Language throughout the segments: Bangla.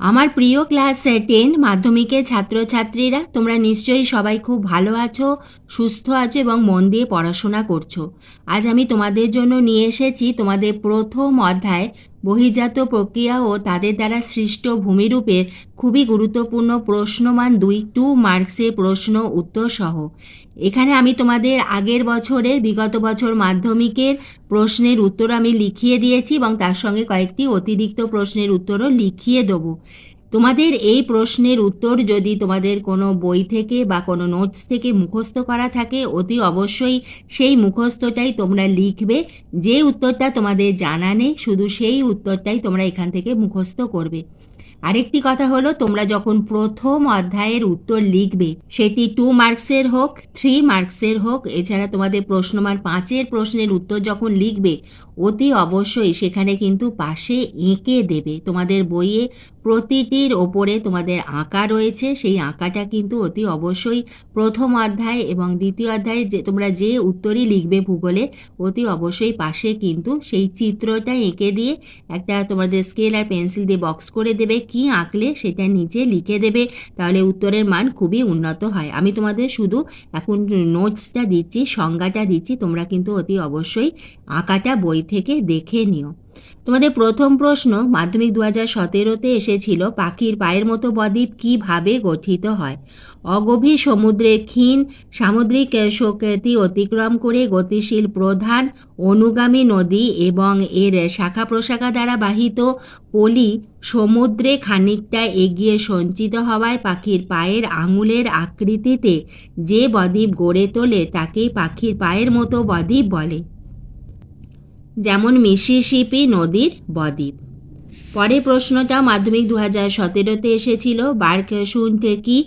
আমার প্রিয় ক্লাস টেন মাধ্যমিকের ছাত্রছাত্রীরা, তোমরা নিশ্চয়ই সবাই খুব ভালো আছো, সুস্থ আছো এবং মন দিয়ে পড়াশোনা করছ। আজ আমি তোমাদের জন্য নিয়ে এসেছি তোমাদের প্রথম অধ্যায়, বহির্জাত প্রক্রিয়া ও তাদের দ্বারা সৃষ্ট ভূমিরূপের খুবই গুরুত্বপূর্ণ প্রশ্নমান দুই টু মার্কসের প্রশ্ন উত্তর সহ এখানে আমি তোমাদের আগের বছরের বিগত বছর মাধ্যমিকের প্রশ্নের উত্তর আমি লিখিয়ে দিয়েছি এবং তার সঙ্গে কয়েকটি অতিরিক্ত প্রশ্নের উত্তরও লিখিয়ে দেবো। তোমাদের এই প্রশ্নের উত্তর যদি তোমাদের কোনো বই থেকে বা কোনো নোটস থেকে মুখস্থ করা থাকে, অতি অবশ্যই সেই মুখস্থটাই তোমরা লিখবে। যে উত্তরটা তোমাদের জানা নেই, শুধু সেই উত্তরটাই তোমরা এখান থেকে মুখস্থ করবে। আরেকটি কথা হলো, তোমরা যখন প্রথম অধ্যায়ের উত্তর লিখবে, সেটি টু মার্কসের হোক থ্রি মার্কসের হোক, এছাড়া তোমাদের প্রশ্নমান পাঁচের প্রশ্নের উত্তর যখন লিখবে, অতি অবশ্যই সেখানে কিন্তু পাশে এঁকে দেবে। তোমাদের বইয়ে প্রতিটির ওপরে তোমাদের আঁকা রয়েছে। সেই আঁকাটা কিন্তু অতি অবশ্যই প্রথম অধ্যায় এবং দ্বিতীয় অধ্যায়ে যে তোমরা যে উত্তরই লিখবে ভূগোলে, অতি অবশ্যই পাশে কিন্তু সেই চিত্রটা এঁকে দিয়ে একটা তোমাদের স্কেল আর পেন্সিল দিয়ে বক্স করে দেবে। কি আঁকলে সেটা নিচে লিখে দেবে, তাহলে উত্তরের মান খুবই উন্নত হয়। আমি তোমাদের শুধু এখন নোটসটা দিচ্ছি, সংজ্ঞাটা দিচ্ছি, তোমরা কিন্তু অতি অবশ্যই আঁকাটা বই থেকে দেখে নিও। তোমাদের প্রথম প্রশ্ন, মাধ্যমিক দু হাজার সতেরোতে এসেছিল পাখির পায়ের মতো বদ্বীপ কীভাবে গঠিত হয়? অগভীর সমুদ্রের ক্ষীণ সামুদ্রিক শক্তি অতিক্রম করে গতিশীল প্রধান অনুগামী নদী এবং এর শাখা প্রশাখা দ্বারা বাহিত পলি সমুদ্রে খানিকটা এগিয়ে সঞ্চিত হওয়ায় পাখির পায়ের আঙুলের আকৃতিতে যে বদ্বীপ গড়ে তোলে তাকেই পাখির পায়ের মতো বদ্বীপ বলে। যেমন মিসিসিপি নদীর বদ্বীপ। পরের প্রশ্নটা মাধ্যমিক দু হাজার সতেরোতে এসেছিল, বার্ক শুনতে কি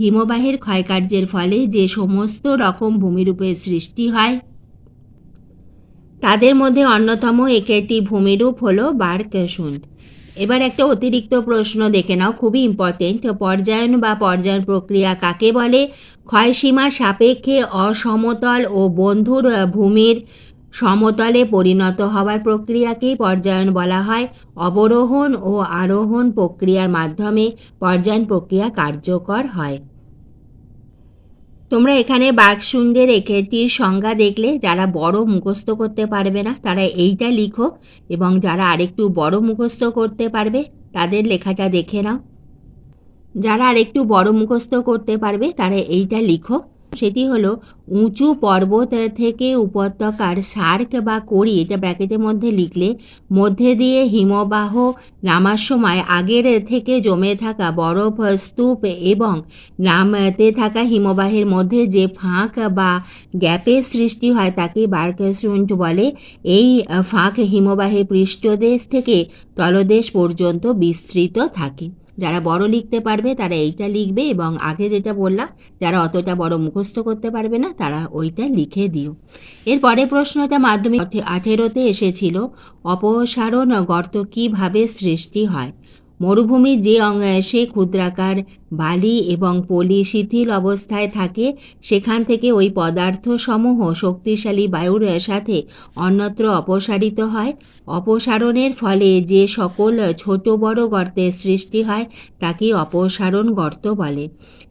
হিমবাহের ক্ষয়কার্যের ফলে যে সমস্ত রকম ভূমিরূপের সৃষ্টি হয়? তাদের মধ্যে অন্যতম একটি ভূমিরূপ হলো বার্কশুন্ড এবার একটা অতিরিক্ত প্রশ্ন দেখে নাও, খুবই ইম্পর্টেন্ট পর্যায়ন বা পর্যায়ন প্রক্রিয়া কাকে বলে? ক্ষয়সীমা সাপেক্ষে অসমতল ও বন্ধুর ভূমির সমতলে পরিণত হওয়ার প্রক্রিয়াকেই পর্যায়ন বলা হয়। অবরোহণ ও আরোহণ প্রক্রিয়ার মাধ্যমে পর্যায়ন প্রক্রিয়া কার্যকর হয়। তোমরা এখানে বার্কশুন্ডের একটির সংজ্ঞা দেখলে যারা বড় মুখস্থ করতে পারবে না, তারা এইটা লিখো এবং যারা আরেকটু বড় মুখস্থ করতে পারবে, তাদের লেখাটা দেখে নাও। যারা আরেকটু বড় মুখস্থ করতে পারবে, তারা এইটা লিখো। সেটি হলো উঁচু পর্বত থেকে উপত্যকার সার্ক বা কড়ি এটা ব্র্যাকেটের মধ্যে লিখলে, মধ্যে দিয়ে হিমবাহ নামার সময় আগের থেকে জমে থাকা বরফ স্তূপ এবং নামতে থাকা হিমবাহের মধ্যে যে ফাঁক বা গ্যাপের সৃষ্টি হয় তাকে বার্কসুন্ট বলে। এই ফাঁক হিমবাহের পৃষ্ঠদেশ থেকে তলদেশ পর্যন্ত বিস্তৃত থাকে। যারা বড় লিখতে পারবে, তারা এইটা লিখবে এবং আগে যেটা বললাম, যারা অতটা বড় মুখস্থ করতে পারবে না, তারা ওইটা লিখে দিও। এরপরে প্রশ্নটা মাধ্যমিক আঠেরোতে এসেছিল, অপসারণ গর্ত কীভাবে সৃষ্টি হয়? মরুভূমির যে সে ক্ষুদ্রাকার বালি এবং পলি শিথিল অবস্থায় থাকে, সেখান থেকে ওই পদার্থসমূহ শক্তিশালী বায়ুর সাথে অন্যত্র অপসারিত হয়। অপসারণের ফলে যে সকল ছোট বড় গর্তের সৃষ্টি হয়, তাকে অপসারণ গর্ত বলে।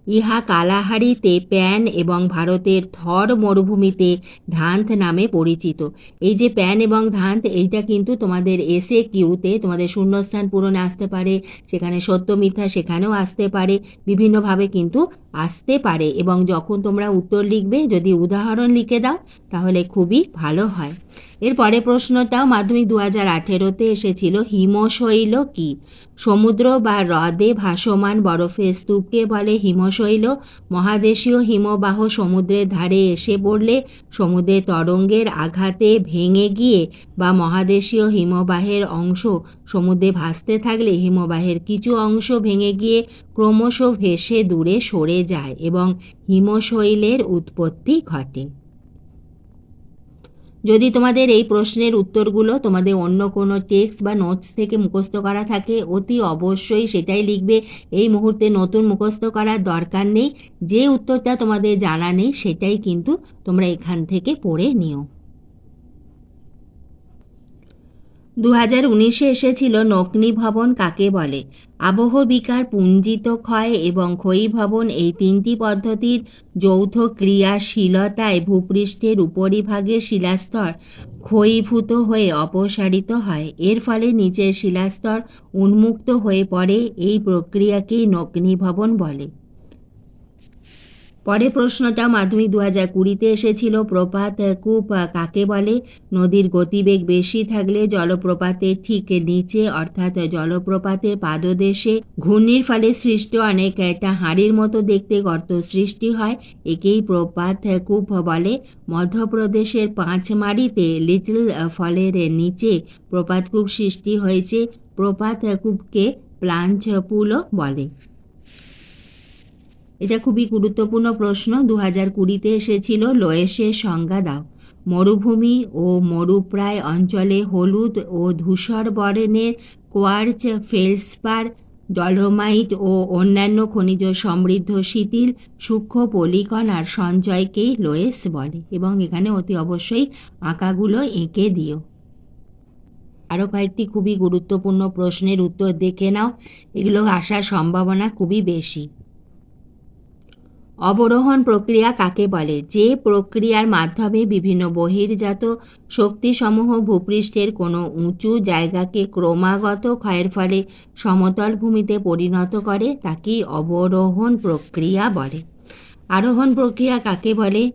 ইহা কালাহারিতে প্যান এবং ভারতের থর মরুভূমিতে ধান্ত নামে পরিচিত। এই যে প্যান এবং ধান্ত এইটা কিন্তু তোমাদের এসে কিউতে তোমাদের শূন্যস্থান পূরণে আসতে পারে, সেখানে সত্য মিথ্যা সেখানেও আসতে পারে। বিভিন্নভাবে কিন্তু আসতে পারে এবং যখন তোমরা উত্তর লিখবে, যদি উদাহরণ লিখে দাও, তাহলে খুবই ভালো হয়। এরপরে প্রশ্নটাও মাধ্যমিক দু হাজার আঠেরোতে এসেছিল হিমশৈল কি? সমুদ্র বা হ্রদে ভাসমান বরফের স্তূপকে বলে হিমশৈল মহাদেশীয় হিমবাহ সমুদ্রের ধারে এসে পড়লে সমুদ্রের তরঙ্গের আঘাতে ভেঙে গিয়ে বা মহাদেশীয় হিমবাহের অংশ সমুদ্রে ভাসতে থাকলে হিমবাহের কিছু অংশ ভেঙে গিয়ে ক্রমশ ভেসে দূরে সরে যায় এবং হিমশৈলের উৎপত্তি ঘটে। যদি তোমাদের এই প্রশ্নের উত্তরগুলো তোমাদের অন্য কোনো টেক্সট বা নোটস থেকে মুখস্থ করা থাকে, অতি অবশ্যই সেটাই লিখবে। এই মুহূর্তে নতুন মুখস্থ করার দরকার নেই। যে উত্তরটা তোমাদের জানা নেই, সেটাই কিন্তু তোমরা এখান থেকে পড়ে নিও। দু হাজার উনিশে এসেছিল নগ্নি ভবন কাকে বলে? আবহ বিকার পুঞ্জিত ক্ষয় এবং ক্ষয়ী ভবন এই তিনটি পদ্ধতির যৌথ ক্রিয়াশীলতায় ভূপৃষ্ঠের উপরিভাগে শিলাস্তর ক্ষয়ীভূত হয়ে অপসারিত হয়। এর ফলে নিচের শিলাস্তর উন্মুক্ত হয়ে পড়ে। এই প্রক্রিয়াকেই নগ্নিভবন বলে। পরে প্রশ্নটা মাধ্যমিক দু হাজার কুড়িতে এসেছিল। প্রপাত কূপ কাকে বলে? নদীর গতিবেগ বেশি থাকলে জলপ্রপাতের ঠিক নিচে, অর্থাৎ জলপ্রপাতের পাদদেশে ঘূর্ণির ফলে সৃষ্ট অনেক একটা হাঁড়ির মতো দেখতে গর্ত সৃষ্টি হয়। একেই প্রপাত কূপ বলে। মধ্যপ্রদেশের পাঁচমারিতে লিটল ফলের নিচে প্রপাত কূপ সৃষ্টি হয়েছে। প্রপাত কূপকে প্লাঞ্চ পুলও বলে। এটা খুবই গুরুত্বপূর্ণ প্রশ্ন। দু হাজার কুড়িতে এসেছিল লোয়েসের সংজ্ঞা দাও। মরুভূমি ও মরুপ্রায় অঞ্চলে হলুদ ও ধূসর বর্ণের কোয়ার্চ, ফেলসপার, ডলোমাইট ও অন্যান্য খনিজ সমৃদ্ধ শিথিল, সূক্ষ্ম পলিকণার সঞ্চয়কেই লোয়েস বলে এবং এখানে অতি অবশ্যই আঁকাগুলো এঁকে দিও। আরও কয়েকটি খুবই গুরুত্বপূর্ণ প্রশ্নের উত্তর দেখে নাও। এগুলো আসার সম্ভাবনা খুবই বেশি। অবরোহণ প্রক্রিয়া কাকে বলে? যে প্রক্রিয়ার মাধ্যমে বিভিন্ন বহির্জাত শক্তিসমূহ ভূপৃষ্ঠের কোনো উঁচু জায়গাকে ক্রমাগত ক্ষয়ের ফলে সমতল ভূমিতে পরিণত করে, তাকেই অবরোহণ প্রক্রিয়া বলে। আরোহণ প্রক্রিয়া কাকে বলে?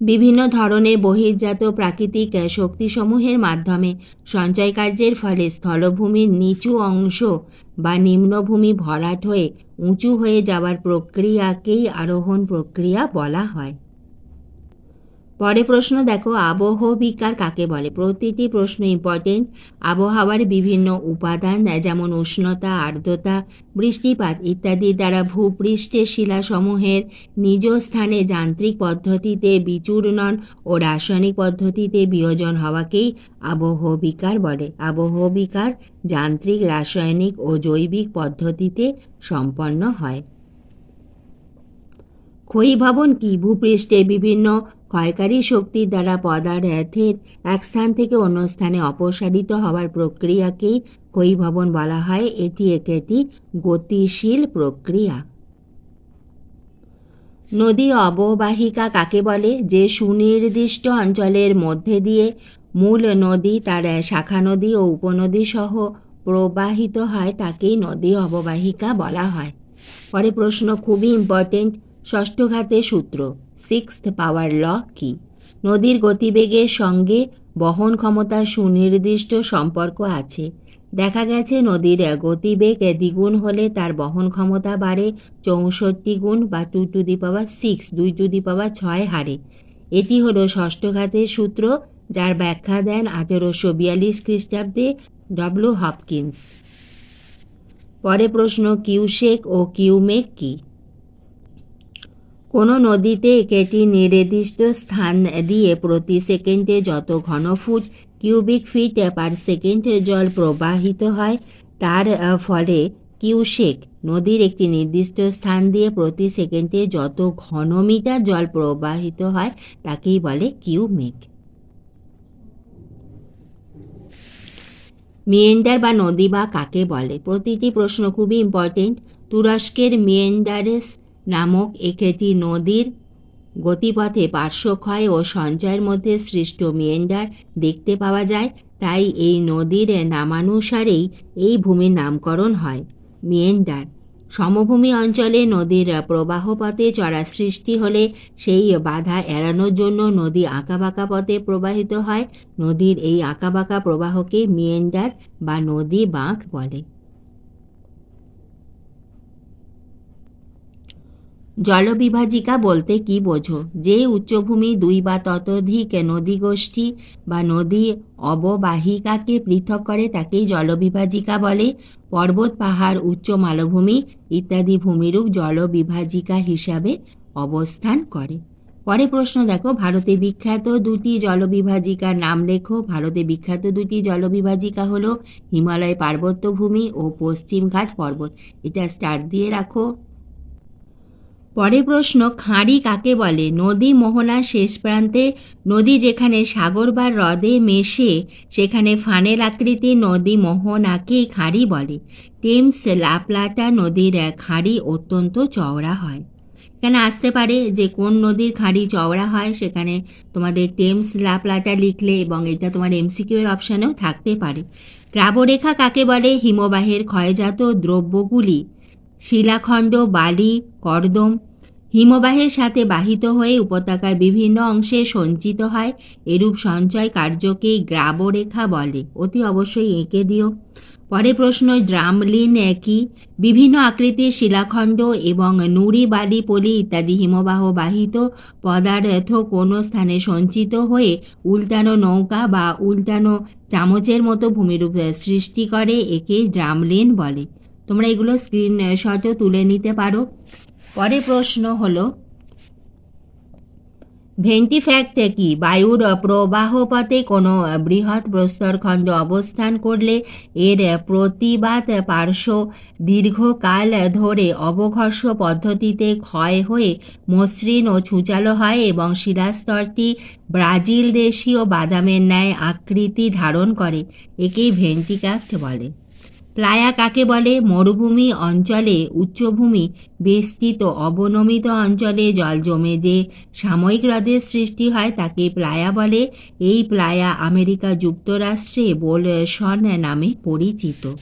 বিভিন্ন ধরনের বহির্জাত প্রাকৃতিক শক্তিসমূহের মাধ্যমে সঞ্চয় কার্যের ফলে স্থলভূমির নিচু অংশ বা নিম্নভূমি ভরাট হয়ে উঁচু হয়ে যাওয়ার প্রক্রিয়াকেই আরোহণ প্রক্রিয়া বলা হয়। পরে প্রশ্ন দেখো, আবহ বিকার কাকে বলে? প্রতিটি প্রশ্ন ইম্পর্টেন্ট আবহাওয়ার বিভিন্ন উপাদান, যেমন উষ্ণতা, আর্দ্রতা, বৃষ্টিপাত ইত্যাদি দ্বারা ভূপৃষ্ঠের শিলাসমূহের নিজ স্থানে যান্ত্রিক পদ্ধতিতে বিচূর্ণন ও রাসায়নিক পদ্ধতিতে বিয়োজন হওয়াকেই আবহ বিকার বলে। আবহ বিকার যান্ত্রিক, রাসায়নিক ও জৈবিক পদ্ধতিতে সম্পন্ন হয়। ক্ষয়ীভবন কি? ভূপৃষ্ঠে বিভিন্ন ক্ষয়কারী শক্তির দ্বারা পদার্থের এক স্থান থেকে অন্য স্থানে অপসারিত হওয়ার প্রক্রিয়াকেই ক্ষয়ীভবন বলা হয়। এটি একটি গতিশীল প্রক্রিয়া। নদী অববাহিকা কাকে বলে? যে সুনির্দিষ্ট অঞ্চলের মধ্যে দিয়ে মূল নদী, তার শাখা নদী ও উপনদী সহ প্রবাহিত হয়, তাকেই নদী অববাহিকা বলা হয়। পরে প্রশ্ন, খুবই ইম্পর্টেন্ট ষষ্ঠ ঘাতের সূত্র। সিক্সথ পাওয়ার ল কি? নদীর গতিবেগের সঙ্গে বহন ক্ষমতার সুনির্দিষ্ট সম্পর্ক আছে। দেখা গেছে নদীর গতিবেগ দ্বিগুণ হলে তার বহন ক্ষমতা বাড়ে চৌষট্টি গুণ বা two to the power six, দুই টু দি পাওয়ার ছয় হারে। এটি হলো ষষ্ঠ ঘাতের সূত্র যার ব্যাখ্যা দেন আঠেরোশো বিয়াল্লিশ খ্রিস্টাব্দে ডব্লু হপকিন্স। পরে প্রশ্ন কিউশেক ও কিউমেক কী? কোনো নদীতে একটি নির্দিষ্ট স্থান দিয়ে প্রতি সেকেন্ডে যত ঘনফুট কিউবিক ফিট পার সেকেন্ড জল প্রবাহিত হয়, তার ফলে কিউশেক নদীর একটি নির্দিষ্ট স্থান দিয়ে প্রতি সেকেন্ডে যত ঘনমিটার জল প্রবাহিত হয়, তাকেই বলে কিউমেক। মিয়েন্ডার বা নদী বা কাকে বলে? প্রতিটি প্রশ্ন খুবই ইম্পর্টেন্ট তুরস্কের মিয়েন্ডারেস নামক একটি নদীর গতিপথে পার্শ্বক্ষয় ও সঞ্চয়ের মধ্যে সৃষ্ট মিয়েন্ডার দেখতে পাওয়া যায়, তাই এই নদীর নামানুসারেই এই ভূমির নামকরণ হয় মিয়েন্ডার সমভূমি অঞ্চলে নদীর প্রবাহপথে চড়া সৃষ্টি হলে সেই বাধা এড়ানোর জন্য নদী আঁকাবাঁকা পথে প্রবাহিত হয়। নদীর এই আঁকাবাঁকা প্রবাহকে মিয়েন্ডার বা নদী বাঁক বলে। জলবিভাজিকা বলতে কি বোঝো? যে উচ্চভূমি দুই বা ততোধিক নদীগোষ্ঠী বা নদী অববাহিকাকে পৃথক করে তাকেই জলবিভাজিকা বলে। পর্বত, পাহাড়, উচ্চ মালভূমি ইত্যাদি ভূমিরূপ জলবিভাজিকা হিসাবে অবস্থান করে। পরে প্রশ্ন দেখো, ভারতে বিখ্যাত দুটি জলবিভাজিকার নাম লেখো। ভারতে বিখ্যাত দুটি জলবিভাজিকা হলো হিমালয় পার্বত্যভূমি ও পশ্চিমঘাট পর্বত। এটা স্টার দিয়ে রাখো। পরে প্রশ্ন, খাঁড়ি কাকে বলে? নদী মোহনার শেষ প্রান্তে। নদী যেখানে সাগর বা হ্রদে মেশে, সেখানে ফানেল আকৃতি, নদী, মোহনাকেই খাঁড়ি বলে। টেমস লাপলাটা নদীর খাঁড়ি অত্যন্ত চওড়া হয়। এখানে আসতে পারে যে কোন নদীর খাঁড়ি চওড়া হয়, সেখানে তোমাদের টেমস লাপলাটা লিখলে এবং এটা তোমার এমসিকিউ এর অপশানেও থাকতে পারে। গ্রাবরেখা কাকে বলে? হিমবাহের ক্ষয়জাত দ্রব্যগুলি। শিলাখণ্ড, বালি, কর্দম হিমবাহের সাথে বাহিত হয়ে উপত্যকার বিভিন্ন অংশে সঞ্চিত হয়। এরূপ সঞ্চয় কার্যকেই গ্রাবরেখা বলে। অতি অবশ্যই এঁকে দিও। পরে প্রশ্ন, ড্রামলিন একই? বিভিন্ন আকৃতির শিলাখণ্ড এবং নুড়ি, বালি, পলি ইত্যাদি হিমবাহ বাহিত পদার্থ কোনো স্থানে সঞ্চিত হয়ে উল্টানো নৌকা বা উল্টানো চামচের মতো ভূমিরূপ সৃষ্টি করে, একে ড্রামলিন বলে। তোমরা এগুলো স্ক্রিনশটও তুলে নিতে পারো। পরের প্রশ্ন হলো ভেন্টিফ্যাক্ট কি? বায়ুর প্রবাহপথে কোনো বৃহৎ প্রস্তরখণ্ড অবস্থান করলে এর প্রতিবাদ পার্শ্ব দীর্ঘকাল ধরে অবঘর্ষ পদ্ধতিতে ক্ষয় হয়ে মসৃণ ও ছুচালো হয় এবং শিলাস্তরটি ব্রাজিল দেশীয় বাদামের ন্যায় আকৃতি ধারণ করে, একেই ভেন্টিক্যাক্ট বলে। প্লায়া কাকে বলে? মরুভূমি অঞ্চলে, উচ্চভূমি, বেষ্টিত, অবনমিত অঞ্চলে জল জমে যে সাময়িক হ্রদের সৃষ্টি হয় তাকে প্লায়া বলে। এই প্লায়া আমেরিকা যুক্তরাষ্ট্রে বোলসন নামে পরিচিত।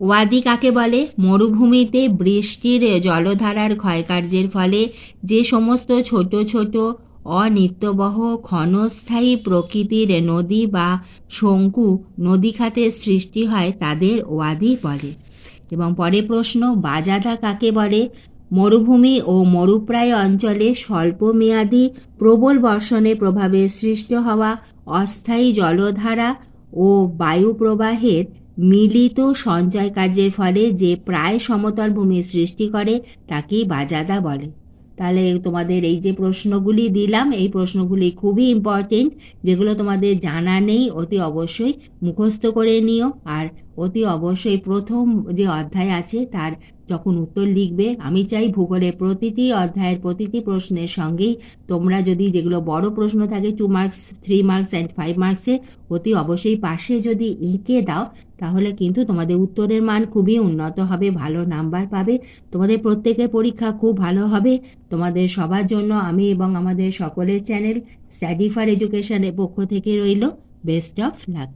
ওয়াদি কাকে বলে? মরুভূমিতে বৃষ্টির জলধারার ক্ষয়কার্যের ফলে যে সমস্ত ছোট ছোট অনিত্যবহ ক্ষণস্থায়ী প্রকৃতির নদী বা শঙ্কু নদীখাতের সৃষ্টি হয় তাদের ওয়াদি বলে এবং পরে প্রশ্ন, বাজাদা কাকে বলে? মরুভূমি ও মরুপ্রায় অঞ্চলে স্বল্পমেয়াদী প্রবল বর্ষণের প্রভাবে সৃষ্ট হওয়া অস্থায়ী জলধারা ও বায়ু প্রবাহের মিলিত সঞ্চয় কার্যের ফলে যে প্রায় সমতল ভূমির সৃষ্টি করে, তাকেই বাজাদা বলে। তাহলে তোমাদের এই যে প্রশ্নগুলি দিলাম, এই প্রশ্নগুলি খুবই ইম্পর্টেন্ট যেগুলো তোমাদের জানা নেই, অতি অবশ্যই মুখস্থ করে নিও। আর অতি অবশ্যই প্রথম যে অধ্যায় আছে, তার যখন উত্তর লিখবে, আমি চাই ভূগোলের প্রতিটি অধ্যায়ের প্রতিটি প্রশ্নের সঙ্গেই তোমরা যদি যেগুলো বড় প্রশ্ন থাকে two marks three marks and five মার্কসে অতি অবশ্যই পাশে যদি এঁকে দাও তাহলে কিন্তু তোমাদের উত্তরের মান খুবই উন্নত হবে, ভালো নাম্বার পাবে, তোমাদের প্রত্যেকের পরীক্ষা খুব ভালো হবে। তোমাদের সবার জন্য আমি এবং আমাদের সকলের চ্যানেল স্টাডি ফর এডুকেশনের পক্ষ থেকে রইল বেস্ট অফ লাক